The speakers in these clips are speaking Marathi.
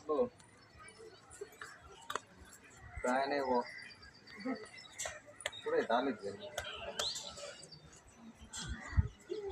हो काय नाही हो पुढे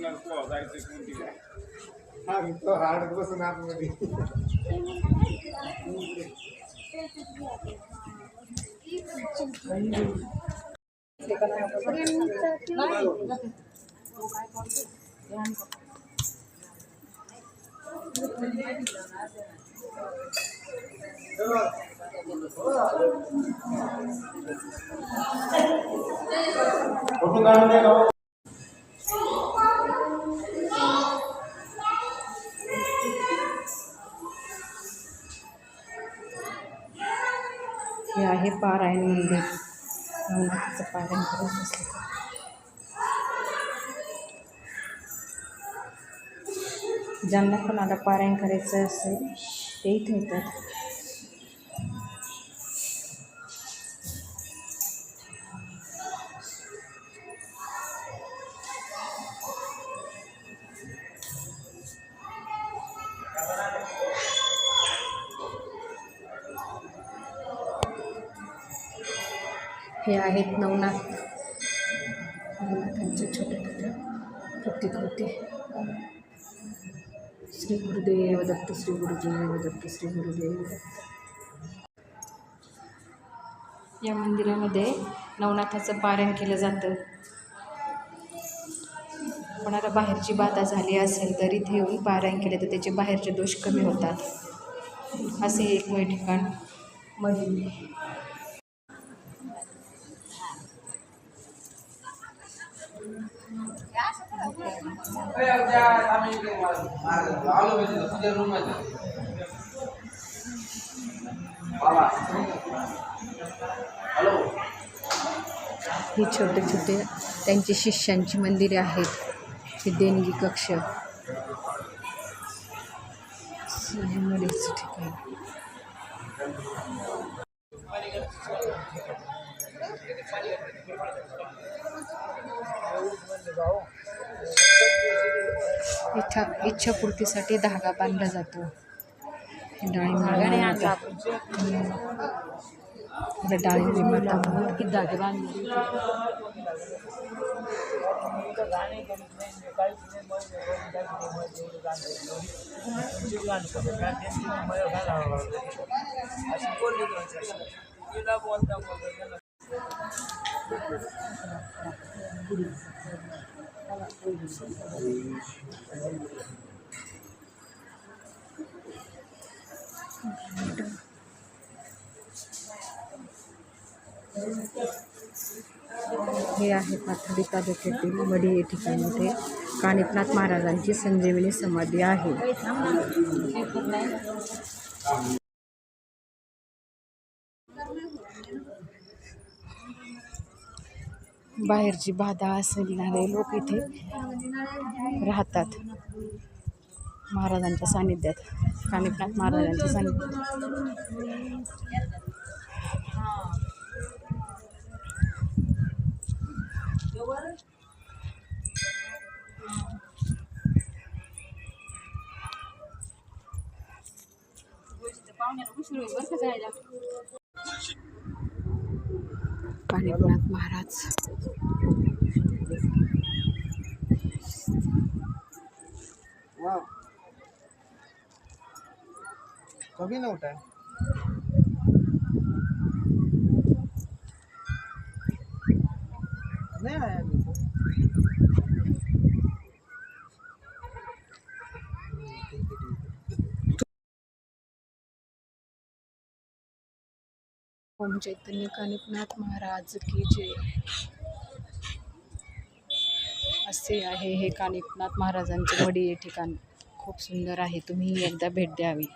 मडीचं दर्शन घ्या. दादा दाखव या इकडे हे आहे पारायण मंदिर. नवनाथाचं पारायण करत असलं ज्यांना कोणाला पारायण करायचं असेल ते इथे येतात. हे आहेत नवनाथ. नवनाथांचे छोटे छोटे प्रतिकृती श्री गुरुदेव दत्त श्री गुरुदेव दत्त श्री गुरुदेव दत्त. या मंदिरामध्ये नवनाथाचं पारायण केलं जातं. कोणाला बाहेरची बाधा झाली असेल तर इथे येऊन पारायण केले तर त्याचे बाहेरचे दोष कमी होतात. असे एकमेव ठिकाण मधील ही छोटे छोटे त्यांची शिष्यांची मंदिरे आहेत. ही देणगी कक्ष. ठिकाण. इच्छा इच्छापूर्तीसाठी धागा बांधला जातो. डाळिंब डाळिंबी किती धागे बांधले हे आहे पाथर्डी तालुक्यातील वडी या ठिकाणी इथे कानिपनाथ महाराजांची संजीवनी समाधी आहे. बाहेरची बाधा असणारे लोक इथे राहतात. महाराजांच्या सानिध्यात. कानिफनाथ महाराजांच्या सानिध्यात. कानिफनाथ महाराज. कभी नव्हता. नाही ओम चैतन्य कानिकनाथ महाराज की जय. असे आहे हे कानिकनाथ महाराजांचे वडी हे ठिकाण खूप सुंदर आहे. तुम्ही एकदा भेट द्यावी.